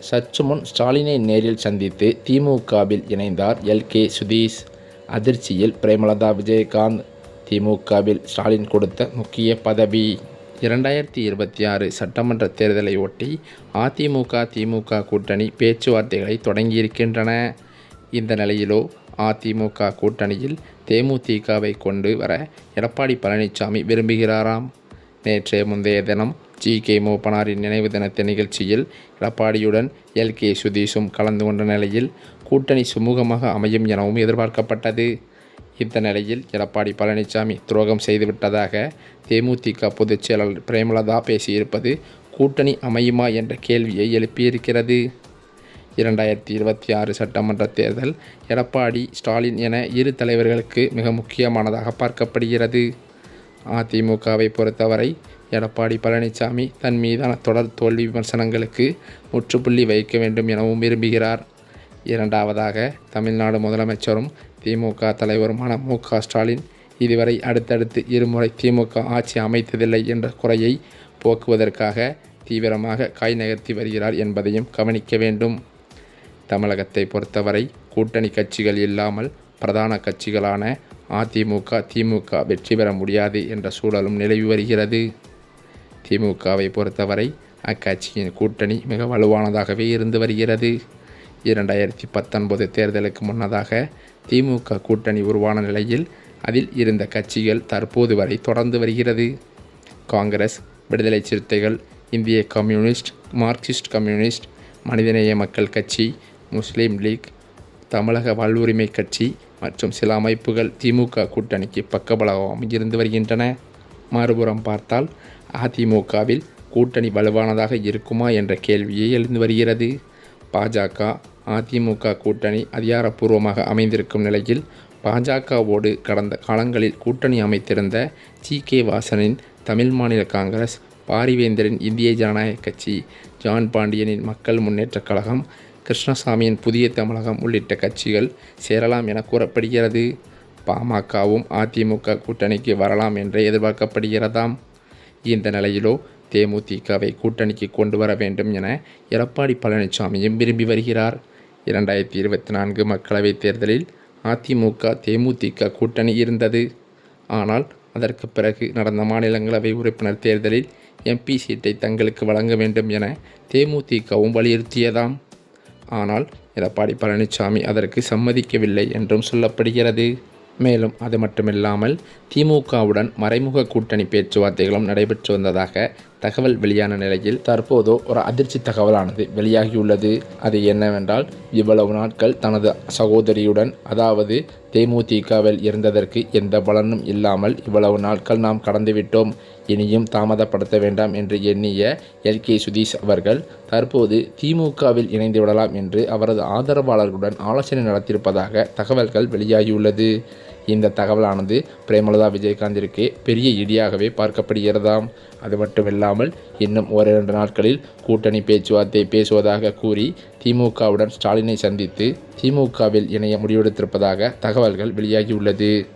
சற்று முன் ஸ்டாலினை நேரில் சந்தித்து திமுகவில் இணைந்தார் எல். கே. சுதீஷ். அதிர்ச்சியில் பிரேமலதா விஜயகாந்த். திமுகவில் ஸ்டாலின் கொடுத்த முக்கிய பதவி. இரண்டாயிரத்தி இருபத்தி ஆறு சட்டமன்ற தேர்தலை ஒட்டி அதிமுக திமுக கூட்டணி பேச்சுவார்த்தைகளை தொடங்கியிருக்கின்றன. இந்த நிலையிலோ அதிமுக கூட்டணியில் தேமுதிகவை கொண்டு வர எடப்பாடி பழனிசாமி விரும்புகிறாராம். நேற்றைய முந்தைய தினம் ஜி கே மூப்பனாரின் நினைவு தினத்த நிகழ்ச்சியில் எடப்பாடியுடன் எல் கே சுதீஷும் கலந்து கொண்ட நிலையில் கூட்டணி சுமூகமாக அமையும் எனவும் எதிர்பார்க்கப்பட்டது. இந்த நிலையில் எடப்பாடி பழனிசாமி துரோகம் செய்துவிட்டதாக தேமுதிக பொதுச் செயலாளர் பிரேமலதா பேசியிருப்பது கூட்டணி அமையுமா என்ற கேள்வியை எழுப்பியிருக்கிறது. இரண்டாயிரத்தி இருபத்தி ஆறு சட்டமன்ற தேர்தல் எடப்பாடி ஸ்டாலின் என இரு தலைவர்களுக்கு மிக முக்கியமானதாக பார்க்கப்படுகிறது. அதிமுகவை பொறுத்தவரை எடப்பாடி பழனிசாமி தன் மீதான தொடர் தோல்வி விமர்சனங்களுக்கு முற்றுப்புள்ளி வைக்க வேண்டும் எனவும் விரும்புகிறார். இரண்டாவதாக தமிழ்நாடு முதலமைச்சரும் திமுக தலைவருமான மு. ஸ்டாலின் இதுவரை அடுத்தடுத்து இருமுறை திமுக ஆட்சி அமைத்ததில்லை என்ற குறையை போக்குவதற்காக தீவிரமாக காய் நகர்த்தி வருகிறார் என்பதையும் கவனிக்க வேண்டும். தமிழகத்தை பொறுத்தவரை கூட்டணி கட்சிகள் இல்லாமல் பிரதான கட்சிகளான அதிமுக திமுக வெற்றி பெற முடியாது என்ற சூழலும் நிலவி வருகிறது. திமுகவை பொறுத்தவரை அக்கட்சியின் கூட்டணி மிக வலுவானதாகவே இருந்து வருகிறது. இரண்டாயிரத்தி பத்தொன்பது தேர்தலுக்கு முன்னதாக திமுக கூட்டணி உருவான நிலையில் அதில் இருந்த கட்சிகள் தற்போது வரை தொடர்ந்து வருகிறது. காங்கிரஸ் விடுதலை சிறுத்தைகள் இந்திய கம்யூனிஸ்ட் மார்க்சிஸ்ட் கம்யூனிஸ்ட் மனிதநேய மக்கள் கட்சி முஸ்லீம் லீக் தமிழக வாழ்வுரிமை கட்சி மற்றும் சில அமைப்புகள் திமுக கூட்டணிக்கு பக்கபலமாக இருந்து வருகின்றன. மறுபுறம் பார்த்தால் அதிமுகவில் கூட்டணி வலுவானதாக இருக்குமா என்ற கேள்வியே எழுந்து வருகிறது. பாஜக அதிமுக கூட்டணி அதிகாரப்பூர்வமாக அமைந்திருக்கும் நிலையில் பாஜகவோடு கடந்த காலங்களில் கூட்டணி அமைத்திருந்த ஜி கே. வாசனின் தமிழ் மாநில காங்கிரஸ் பாரிவேந்தரின் இந்திய ஜனநாயக கட்சி ஜான் பாண்டியனின் மக்கள் முன்னேற்றக் கழகம் கிருஷ்ணசாமியின் புதிய தமிழகம் உள்ளிட்ட கட்சிகள் சேரலாம் என கூறப்படுகிறது. பாமகவும் அதிமுக கூட்டணிக்கு வரலாம் என்று எதிர்பார்க்கப்படுகிறதாம். இந்த நிலையிலோ தேமுதிகவை கூட்டணிக்கு கொண்டு வர வேண்டும் என எடப்பாடி பழனிசாமியும் விரும்பி வருகிறார். இரண்டாயிரத்தி இருபத்தி நான்கு மக்களவைத் தேர்தலில் அதிமுக தேமுதிக கூட்டணி இருந்தது. ஆனால் அதற்கு பிறகு நடந்த மாநிலங்களவை உறுப்பினர் தேர்தலில் எம்பி சீட்டை தங்களுக்கு வழங்க வேண்டும் என தேமுதிகவும் வலியுறுத்தியதாம். ஆனால் எடப்பாடி பழனிசாமி அதற்கு சம்மதிக்கவில்லை என்றும் சொல்லப்படுகிறது. மேலும் அது மட்டுமில்லாமல் திமுகவுடன் மறைமுக கூட்டணி பேச்சுவார்த்தைகளும் நடைபெற்று வந்ததாக தகவல் வெளியான நிலையில் தற்போதோ ஒரு அதிர்ச்சி தகவலானது வெளியாகியுள்ளது. அது என்னவென்றால் இவ்வளவு நாட்கள் தனது சகோதரியுடன் அதாவது தேமுதிகவில் இருந்ததற்கு எந்த பலனும் இல்லாமல் இவ்வளவு நாட்கள் நாம் கடந்துவிட்டோம். இனியும் தாமதப்படுத்த வேண்டாம் என்று எண்ணிய எல். கே. சுதீஷ் அவர்கள் தற்போது திமுகவில் இணைந்து விடலாம் என்று அவரது ஆதரவாளர்களுடன் ஆலோசனை நடத்தியிருப்பதாக தகவல்கள் வெளியாகியுள்ளது. இந்த தகவலானது பிரேமலதா விஜயகாந்திற்கு பெரிய இடியாகவே பார்க்கப்படுகிறதாம். அது மட்டுமில்லாமல் இன்னும் ஓரிரண்டு நாட்களில் கூட்டணி பேச்சுவார்த்தை பேசுவதாக கூறி திமுகவுடன் ஸ்டாலினை சந்தித்து திமுகவில் இணைய முடிவெடுத்திருப்பதாக தகவல்கள் வெளியாகியுள்ளது.